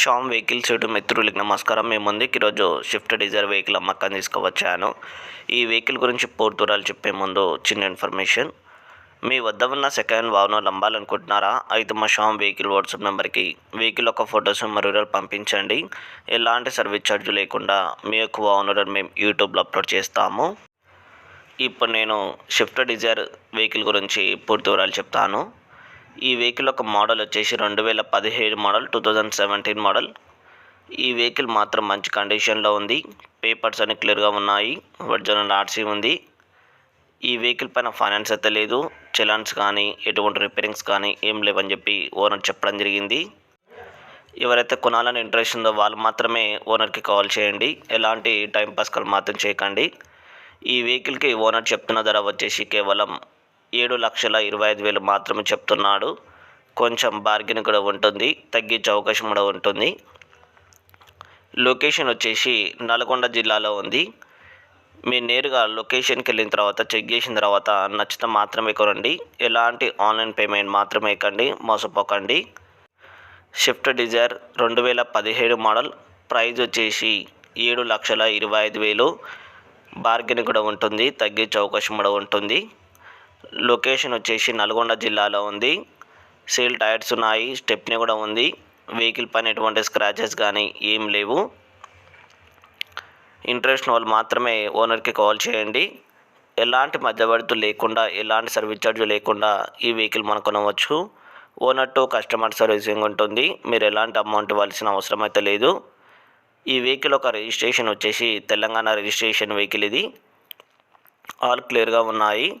Sam vehicles YouTube మిత్రులకి నమస్కారం. మేము ముందుకు ఈరోజు షిఫ్ట్ డిజైర్ వెహికల్ అమ్మకాన్ని తీసుకువచ్చాను. ఈ వెహికల్ గురించి పూర్తి చెప్పే ముందు చిన్న ఇన్ఫర్మేషన్ మీ వద్ద ఉన్న సెకండ్ వాహనాలు అమ్మాలనుకుంటున్నారా అయితే మా షామ్ వెహికల్ వాట్సాప్ నెంబర్కి వెహికల్ యొక్క ఫొటోస్ మరియు పంపించండి. ఎలాంటి సర్వీస్ ఛార్జ్ లేకుండా మీ యొక్క వాహనాలను మేము యూట్యూబ్లో అప్లోడ్ చేస్తాము. ఇప్పుడు నేను షిఫ్ట్ డిజైర్ వెహికల్ గురించి పూర్తి వివరాలు చెప్తాను. ఈ వెహికల్ ఒక మోడల్ వచ్చేసి రెండు వేల పదిహేడు model two thousand seventeen model. ఈ వెహికల్ మాత్రం మంచి కండిషన్లో ఉంది. పేపర్స్ అన్ని క్లియర్గా ఉన్నాయి. ఒరిజినల్ ఆర్సీ ఉంది. ఈ వెహికల్ పైన ఫైనాన్స్ అయితే లేదు. చలాన్స్ కానీ ఎటువంటి రిపేరింగ్స్ కానీ ఏం లేవని చెప్పి ఓనర్ చెప్పడం జరిగింది. ఎవరైతే కొనాలని ఇంట్రెస్ట్ ఉందో వాళ్ళు మాత్రమే ఓనర్కి కాల్ చేయండి. ఎలాంటి టైం పాస్ కాల్ మాత్రం చేయకండి. ఈ వెహికల్కి ఓనర్ చెప్తున్న ధర వచ్చేసి కేవలం ఏడు లక్షల ఇరవై ఐదు వేలు మాత్రమే చెప్తున్నాడు. కొంచెం బార్గెన్ కూడా ఉంటుంది తగ్గించే అవకాశం కూడా ఉంటుంది. లొకేషన్ వచ్చేసి నల్గొండ జిల్లాలో ఉంది. మీరు నేరుగా లొకేషన్కి వెళ్ళిన తర్వాత చెక్ చేసిన తర్వాత నచ్చితే మాత్రమే కొనండి. ఎలాంటి ఆన్లైన్ పేమెంట్ మాత్రమే ఎక్కండి మోసపోకండి. షిఫ్ట్ డిజైర్ రెండు వేల పదిహేడు మోడల్ ప్రైజ్ వచ్చేసి ఏడు లక్షల ఇరవై ఐదు వేలు. బార్గెన్ కూడా ఉంటుంది తగ్గించే అవకాశం కూడా ఉంటుంది. లొకేషన్ వచ్చేసి నల్గొండ జిల్లాలో ఉంది. సేల్ టైర్స్ ఉన్నాయి స్టెప్ని కూడా ఉంది. వెహికల్ పైన ఎటువంటి స్క్రాచెస్ కానీ ఏం లేవు. ఇంట్రెస్ట్ వాళ్ళు మాత్రమే ఓనర్కి కాల్ చేయండి. ఎలాంటి మధ్యవర్తులు లేకుండా ఎలాంటి సర్వీస్ ఛార్జ్ లేకుండా ఈ వెహికల్ మనం కొనవచ్చు. ఓనర్ టు కస్టమర్ సర్వీసింగ్ ఉంటుంది. మీరు ఎలాంటి అమౌంట్ ఇవ్వాల్సిన అవసరం అయితే లేదు. ఈ వెహికల్ ఒక రిజిస్ట్రేషన్ వచ్చేసి తెలంగాణ రిజిస్ట్రేషన్ వెహికల్ ఇది. ఆల్ క్లియర్గా ఉన్నాయి.